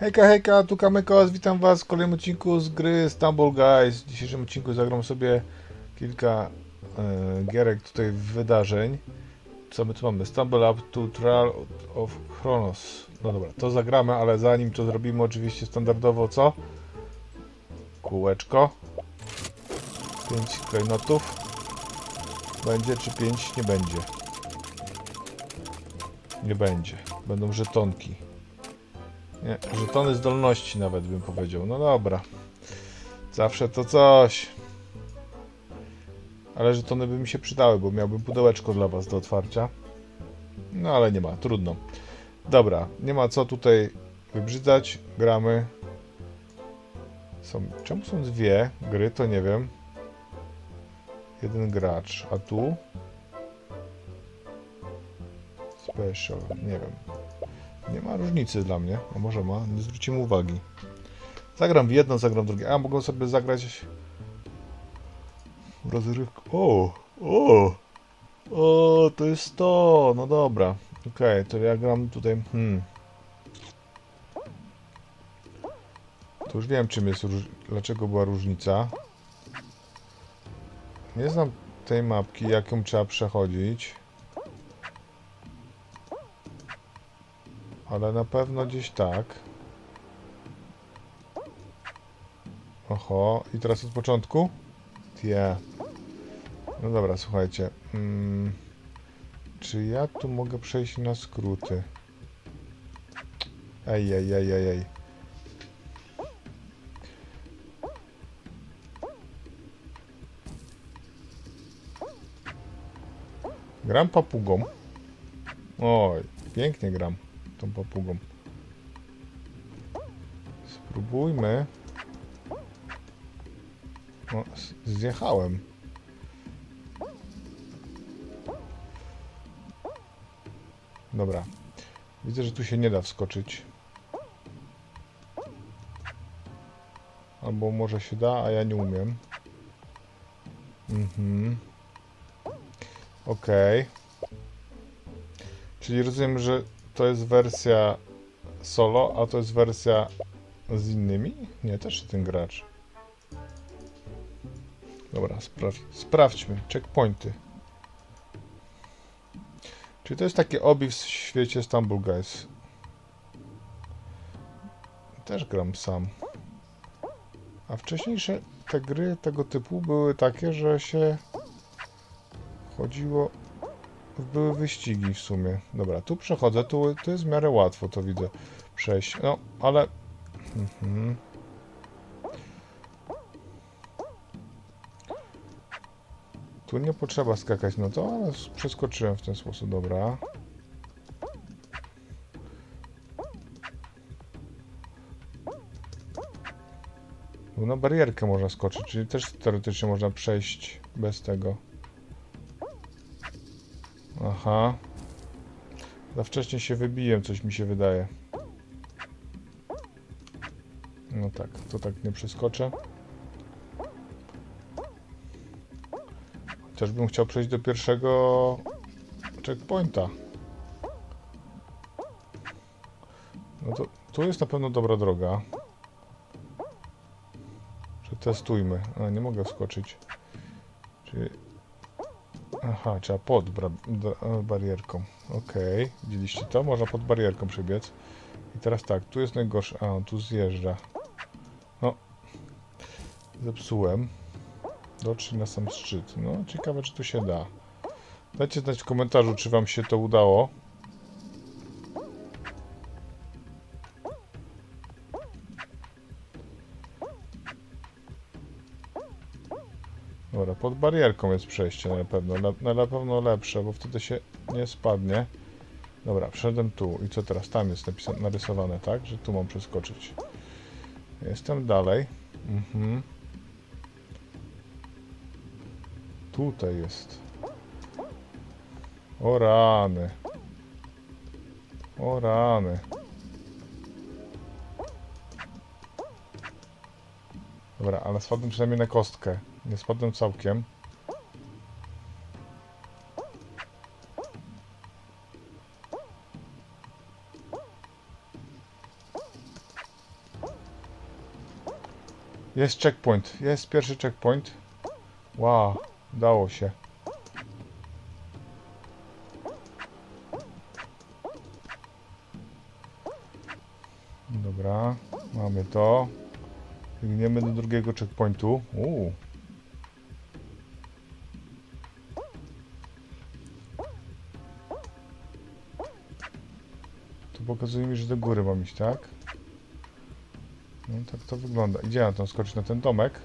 Hejka, hejka, tu Kamykos, witam was w kolejnym odcinku z gry Stumble Guys. W dzisiejszym odcinku zagram sobie kilka e, gierek tutaj wydarzeń. Co my tu mamy? Stumble Up to Trial of Chronos. No dobra, to zagramy, ale zanim to zrobimy oczywiście standardowo co? Kółeczko. 5 klejnotów. Będzie czy 5? Nie będzie. Nie będzie. Będą żetonki. Nie, żetony zdolności nawet bym powiedział. No dobra. Zawsze to coś. Ale żetony by mi się przydały, bo miałbym pudełeczko dla was do otwarcia. No ale nie ma, trudno. Dobra, nie ma co tutaj wybrzydzać. Gramy. Są, czemu są dwie gry, to nie wiem. Jeden gracz, a tu? Special, nie wiem. Nie ma różnicy dla mnie. A może ma? Nie zwrócimy uwagi. Zagram w jedno, zagram w drugie. A mogą sobie zagrać w rozrywkę. O! O! O, to jest to! No dobra. Okej, to ja gram tutaj. Hmm. To już wiem, czym jest dlaczego była różnica. Nie znam tej mapki, jak ją trzeba przechodzić. Ale na pewno gdzieś tak. Oho, i teraz od początku? Tie. No dobra, słuchajcie. Mm, czy ja tu mogę przejść na skróty? Ej, ej, ej, ej, ej. Gram papugą. Oj, pięknie gram tą papugą. Spróbujmy. No, zjechałem. Dobra. Widzę, że tu się nie da wskoczyć. Albo może się da, a ja nie umiem. Mhm. Okej. Czyli rozumiem, że to jest wersja solo, a to jest wersja z innymi? Nie, też ten gracz. Dobra, spra sprawdźmy. Checkpointy. Czyli to jest takie obi w świecie Stumble Guys. Też gram sam. A wcześniejsze te gry tego typu były takie, że się chodziło były wyścigi w sumie. Dobra, tu przechodzę, tu, tu jest w miarę łatwo, to widzę przejść. No, ale... Mhm. Tu nie potrzeba skakać na to, ale przeskoczyłem w ten sposób, dobra. Tu na barierkę można skoczyć, czyli też teoretycznie można przejść bez tego. Aha. Za wcześnie się wybiłem, coś mi się wydaje. No tak, to tak nie przeskoczę. Chociaż bym chciał przejść do pierwszego checkpointa. No to tu jest na pewno dobra droga. Przetestujmy. A, nie mogę wskoczyć. Czyli Aha, trzeba pod e, barierką. Okej, widzieliście to? Można pod barierką przebiec. I teraz tak, tu jest najgorsze. A, on tu zjeżdża. No. Zepsułem. Dotrzyj na sam szczyt. No, ciekawe, czy tu się da. Dajcie znać w komentarzu, czy wam się to udało. Pod barierką jest przejście na pewno. Na, na pewno lepsze, bo wtedy się nie spadnie. Dobra, wszedłem tu. I co teraz? Tam jest napisane, narysowane, tak? Że tu mam przeskoczyć. Jestem dalej. Mhm. Tutaj jest. O rany. O rany. Dobra, ale spadłem przynajmniej na kostkę. Nie spadłem całkiem. Jest checkpoint. Jest pierwszy checkpoint. Wow, udało się. Dobra, mamy to. Biegniemy do drugiego checkpointu. Uuu. Pokazuje mi, że do góry mam iść, tak? No tak to wygląda. Idzie na to skoczyć na ten domek.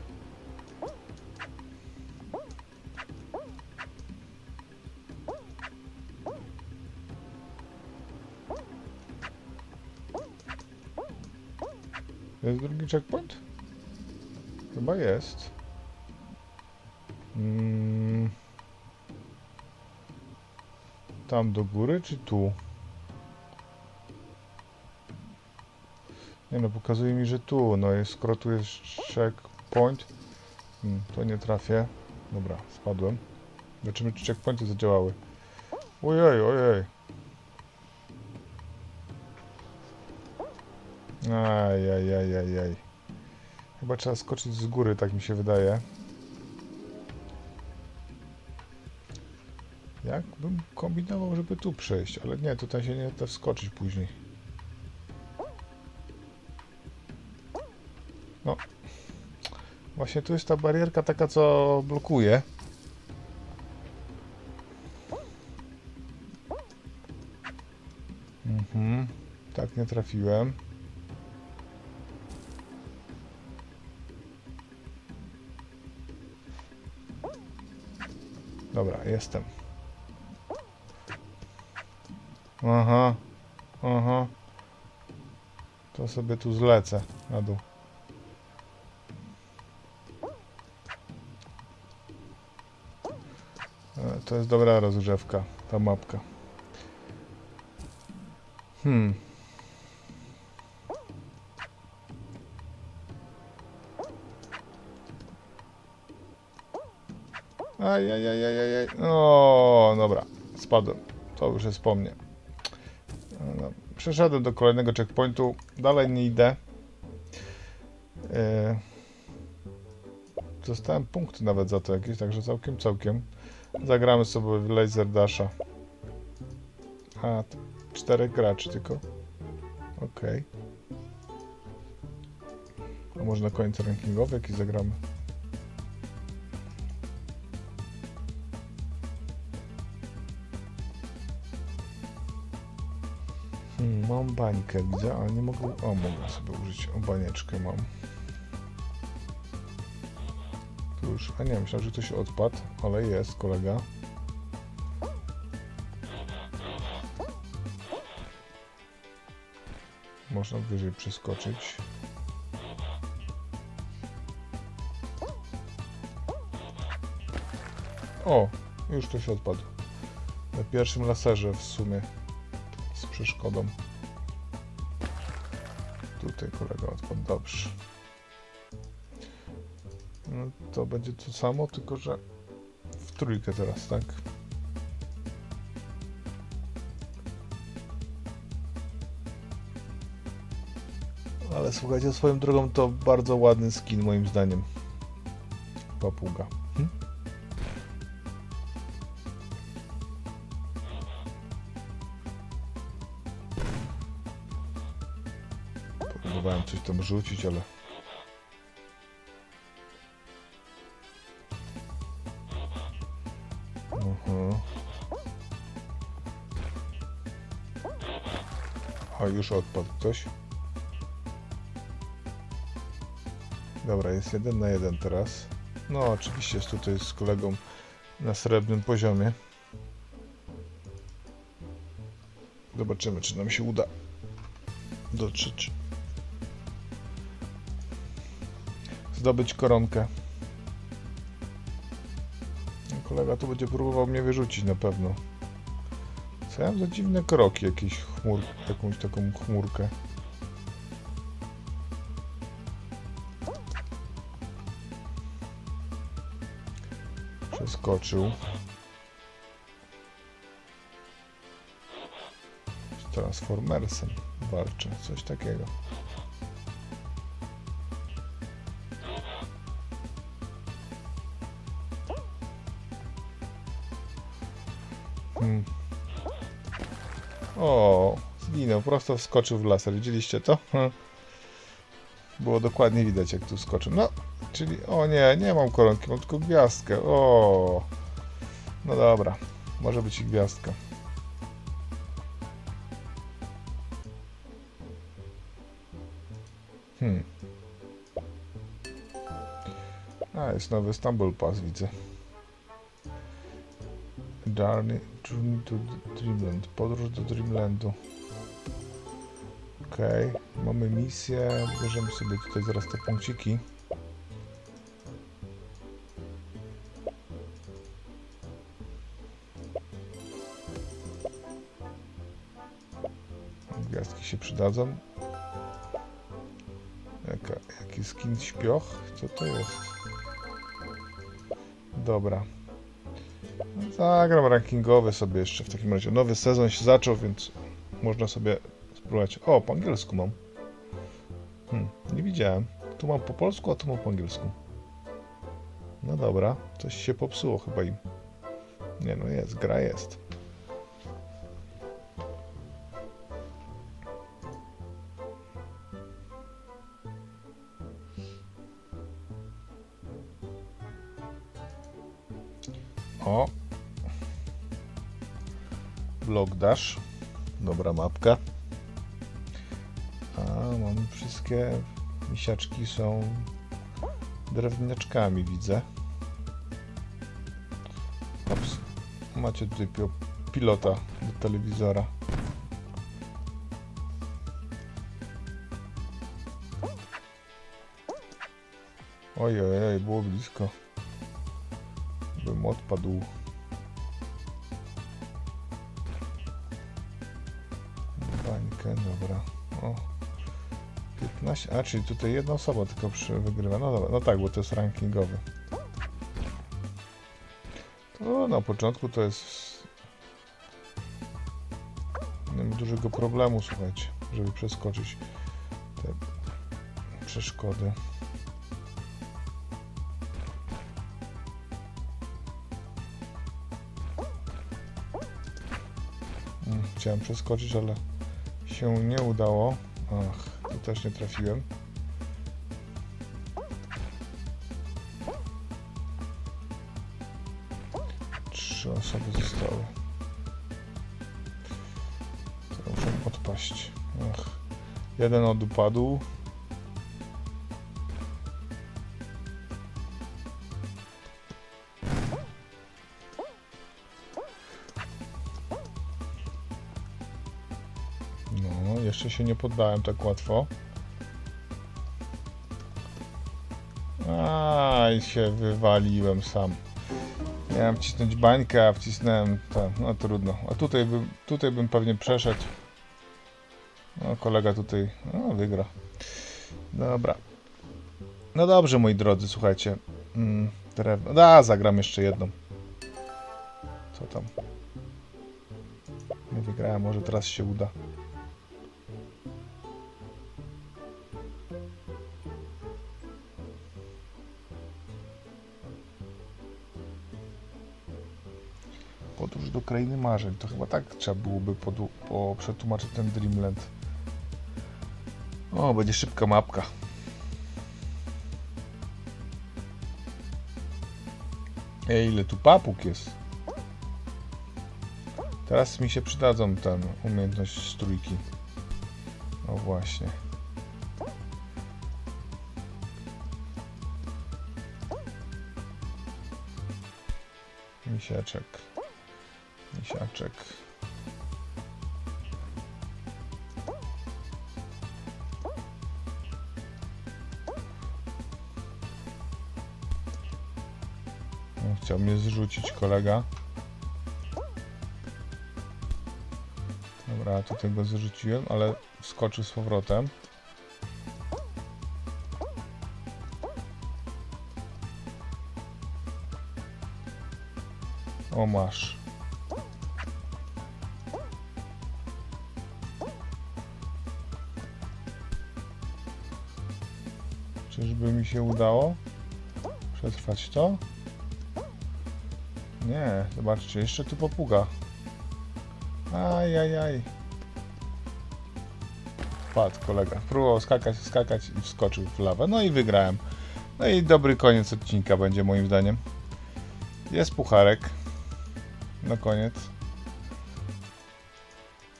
Jest drugi checkpoint? Chyba jest. Mm. Tam do góry, czy tu? Nie no, pokazuje mi, że tu, no jest, skoro tu jest checkpoint, hmm, to nie trafię. Dobra, spadłem. Zobaczymy, czy checkpointy zadziałały. Ojej, ojej. Ajajajajaj. Chyba trzeba skoczyć z góry, tak mi się wydaje. Jakbym kombinował, żeby tu przejść, ale nie, tutaj się nie da wskoczyć później. No. Właśnie tu jest ta barierka taka, co blokuje. Mhm. Tak, nie trafiłem. Dobra, jestem. Aha. Aha. To sobie tu zlecę na dół. To jest dobra rozgrzewka, ta mapka. Hmm. Ajajajajaj. O, dobra. Spadłem. To już jest po mnie. No, przeszedłem do kolejnego checkpointu. Dalej nie idę. E... Dostałem punkty nawet za to jakieś, także całkiem, całkiem. Zagramy sobie w Laser Dasha. A, czterech graczy tylko. Okej. A może na koniec rankingowy jakiś zagramy? Hmm, mam bańkę, widzę, ale nie mogę... O, mogę sobie użyć. O, banieczkę mam. Już... A nie, myślałem, że ktoś odpadł, ale jest kolega. Można wyżej przeskoczyć. O, już ktoś odpadł. Na pierwszym laserze w sumie z przeszkodą. Tutaj kolega odpadł, dobrze. No, to będzie to samo, tylko że w trójkę teraz, tak? Ale słuchajcie, swoją drogą to bardzo ładny skin moim zdaniem. Papuga. Hm? Próbowałem coś tam rzucić, ale... A już odpadł ktoś. Dobra, jest jeden na jeden teraz. No, oczywiście jest tutaj z kolegą na srebrnym poziomie. Zobaczymy, czy nam się uda dotrzeć. Zdobyć koronkę. Kolega tu będzie próbował mnie wyrzucić na pewno. Co ja mam za dziwne kroki, jakieś chmur, taką, taką chmurkę. Przeskoczył. Z Transformersem walczy, coś takiego. Hmm. O, zginął, prosto wskoczył w laser. Widzieliście to? Hmm. Było dokładnie widać, jak tu skoczył. No, czyli, o nie, nie mam koronki, mam tylko gwiazdkę. O, no dobra, może być i gwiazdka. Hmm. A, jest nowy Stumble Pass, widzę. Journey, to Dreamland. Podróż do Dreamlandu. Okej, mamy misję. Bierzemy sobie tutaj zaraz te punkciki. Gwiazdki się przydadzą. Jaka, jaki skin śpioch? Co to jest? Dobra. Zagram rankingowy sobie jeszcze w takim razie. Nowy sezon się zaczął, więc można sobie spróbować. O, po angielsku mam. Hmm, nie widziałem. Tu mam po polsku, a tu mam po angielsku. No dobra, coś się popsuło chyba im. Nie no, jest, gra jest. O. Blok Dash. Dobra mapka. Wszystkie misiaczki są drewniaczkami, widzę. Ops. Macie tutaj pilota do telewizora. Oj, oj, oj, było blisko. Bym odpadł. Bańkę, dobra. 15. A, czyli tutaj jedna osoba tylko wygrywa. No no tak, bo to jest rankingowy. To na początku to jest. Nie dużego problemu, słuchajcie, żeby przeskoczyć te przeszkody. Mm, Chciałem przeskoczyć, ale się nie udało. Ach, tu też nie trafiłem. Trzy osoby zostały. Które muszą odpaść. Ach. Jeden odpadł. Się nie poddałem tak łatwo. A i się wywaliłem sam. Miałem wcisnąć bańkę, a wcisnąłem to. No trudno. A tutaj bym, tutaj bym pewnie przeszedł. No kolega tutaj no, wygra. Dobra. No dobrze, moi drodzy, słuchajcie. Mm, drewno. Da, zagram jeszcze jedną. Co tam? Nie wygrałem, może teraz się uda. Podróż do krainy marzeń. To chyba tak trzeba byłoby po, przetłumaczyć ten Dreamland. O, będzie szybka mapka. Ej, ile tu papug jest. Teraz mi się przydadzą ten umiejętność z trójki. O właśnie. Misiaczek. Misiaczek. No, Chciał mnie zrzucić kolega. Dobra, tutaj go zrzuciłem, ale wskoczył z powrotem. O, masz. Czyżby mi się udało przetrwać to? Nie, zobaczcie, jeszcze tu popuga. Ajajaj. Padł kolega. Próbował skakać, skakać i wskoczył w lawę. No i wygrałem. No i dobry koniec odcinka będzie moim zdaniem. Jest pucharek. Na koniec.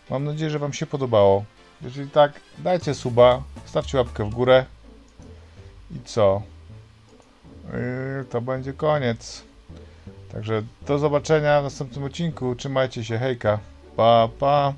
Mam nadzieję, że Wam się podobało. Jeżeli tak, dajcie suba, stawcie łapkę w górę. I co? Yy, to będzie koniec. Także do zobaczenia w następnym odcinku. Trzymajcie się, hejka. Pa, pa.